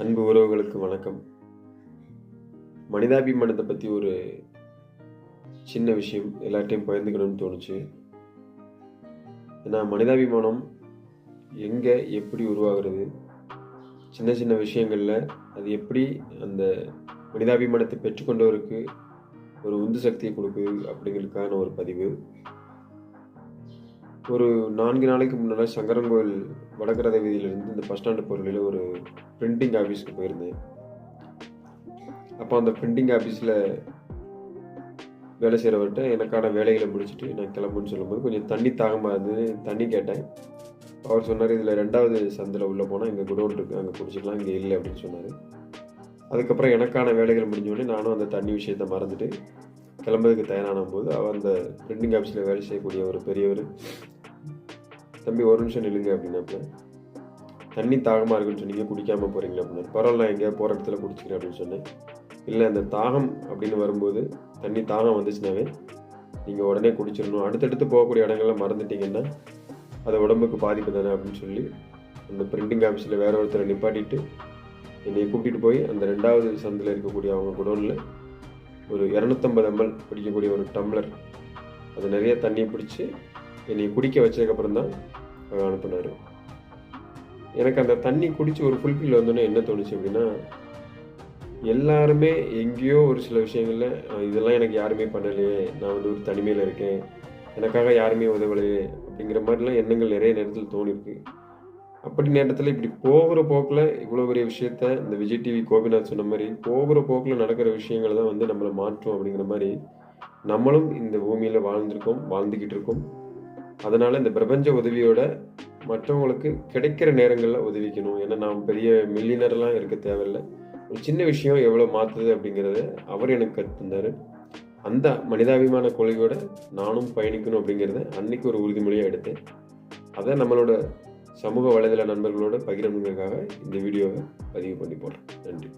அன்பு உறவுகளுக்கு வணக்கம். மனிதாபிமானத்தை பற்றி ஒரு சின்ன விஷயம் எல்லாத்தையும் பகிர்ந்துக்கணும்னு தோணுச்சு. ஏன்னா மனிதாபிமானம் எங்கே எப்படி உருவாகிறது? சின்ன சின்ன விஷயங்களில் அது எப்படி அந்த மனிதாபிமானத்தை பெற்றுக்கொண்டவருக்கு ஒரு உந்து சக்தியை கொடுக்குது அப்படிங்கிறதுக்கான ஒரு பதிவு. ஒரு நான்கு நாளைக்கு முன்னால் சங்கரங்கோயில் வடகரத வீதியிலிருந்து இந்த பஸ் ஸ்டாண்டு பொருளில் ஒரு பிரிண்டிங் ஆஃபீஸ்க்கு போயிருந்தேன். அப்போ அந்த பிரிண்டிங் ஆஃபீஸில் வேலை செய்கிறவர்கிட்ட எனக்கான வேலைகளை முடிச்சுட்டு நான் கிளம்புன்னு சொல்லும்போது கொஞ்சம் தண்ணி தாகமாக இருந்து தண்ணி கேட்டேன். அவர் சொன்னார் இதில் ரெண்டாவது சந்தில் உள்ளே போனால் இங்கே குடோன் இருக்குது அங்கே குடிச்சிக்கலாம். இங்கே இல்லை. அப்படின்னு சொன்னார். அதுக்கப்புறம் எனக்கான வேலைகள் முடிஞ்சோடனே நானும் அந்த தண்ணி விஷயத்தை மறந்துட்டு கிளம்புறதுக்கு தயாரான போது அவர் அந்த பிரிண்டிங் ஆஃபீஸில் வேலை செய்யக்கூடிய ஒரு பெரியவர் தம்பி ஒரு நிமிஷம் நில்லுங்க அப்படின்னாப்புல தண்ணி தாகமாக இருக்குன்னு சொன்னீங்க குடிக்காமல் போகிறீங்களா அப்படின்னா பரவாயில்ல எங்கேயா போகிற இடத்துல குடிச்சிக்கிறேன் அப்படின்னு சொன்னேன். இல்லை அந்த தாகம் அப்படின்னு வரும்போது தண்ணி தாகம் வந்துச்சுனாவே நீங்கள் உடனே குடிச்சிடணும். அடுத்தடுத்து போகக்கூடிய இடங்கள்ல மறந்துட்டீங்கன்னா அது உடம்புக்கு பாதிப்பு தானே அப்படின்னு சொல்லி அந்த பிரிண்டிங் ஆஃபீஸில் வேற ஒருத்தரை நிப்பாட்டிட்டு என்னை கூட்டிகிட்டு போய் அந்த ரெண்டாவது சந்தில் இருக்கக்கூடிய அவங்க குடோனில் ஒரு இரநூத்தம்பது எம்எல் பிடிக்கக்கூடிய ஒரு டம்ளர். அது நிறைய தண்ணி பிடிச்சி என்னை குடிக்க வச்சதுக்கப்புறம் தான் அவர் அனுப்புனார். எனக்கு அந்த தண்ணி குடித்து ஒரு ஃபுல்ஃபில் வந்தோன்னே என்ன தோணுச்சு அப்படின்னா எல்லாருமே எங்கேயோ ஒரு சில விஷயங்களில் இதெல்லாம் எனக்கு யாருமே பண்ணலையே. நான் வந்து ஒரு தனிமையில் இருக்கேன். எனக்காக யாருமே உதவலையே. அப்படிங்கிற மாதிரிலாம் எண்ணங்கள் நிறைய நேரத்தில் தோணிருக்கு அப்படி நேரத்தில் இப்படி போகிற போக்கில் இவ்வளோ பெரிய விஷயத்த இந்த விஜய் டிவி கோபிநாத் சொன்ன மாதிரி போகிற போக்கில் நடக்கிற விஷயங்கள் தான் வந்து நம்மளை மாற்றும் அப்படிங்கிற மாதிரி நம்மளும் இந்த பூமியில் வாழ்ந்திருக்கோம் வாழ்ந்துக்கிட்டு இருக்கோம். அதனால் இந்த பிரபஞ்ச உதவியோட மற்றவங்களுக்கு கிடைக்கிற நேரங்களில் உதவிக்கணும். ஏன்னா நாம் பெரிய மில்லியனர்லாம் இருக்க தேவையில்லை. ஒரு சின்ன விஷயம் எவ்வளோ மாற்றுது அப்படிங்கிறத அவர் எனக்கு கற்றுந்தார் அந்த மனிதாபிமான கொள்கையோட நானும் பயணிக்கணும் அப்படிங்கிறத அன்னைக்கு ஒரு உறுதிமொழியாக எடுத்தேன். அதை நம்மளோட சமூக வலைதள நண்பர்களோடு பகிரணுங்கிறதுக்காக இந்த வீடியோவை பதிவு பண்ணி போடுறேன். நன்றி.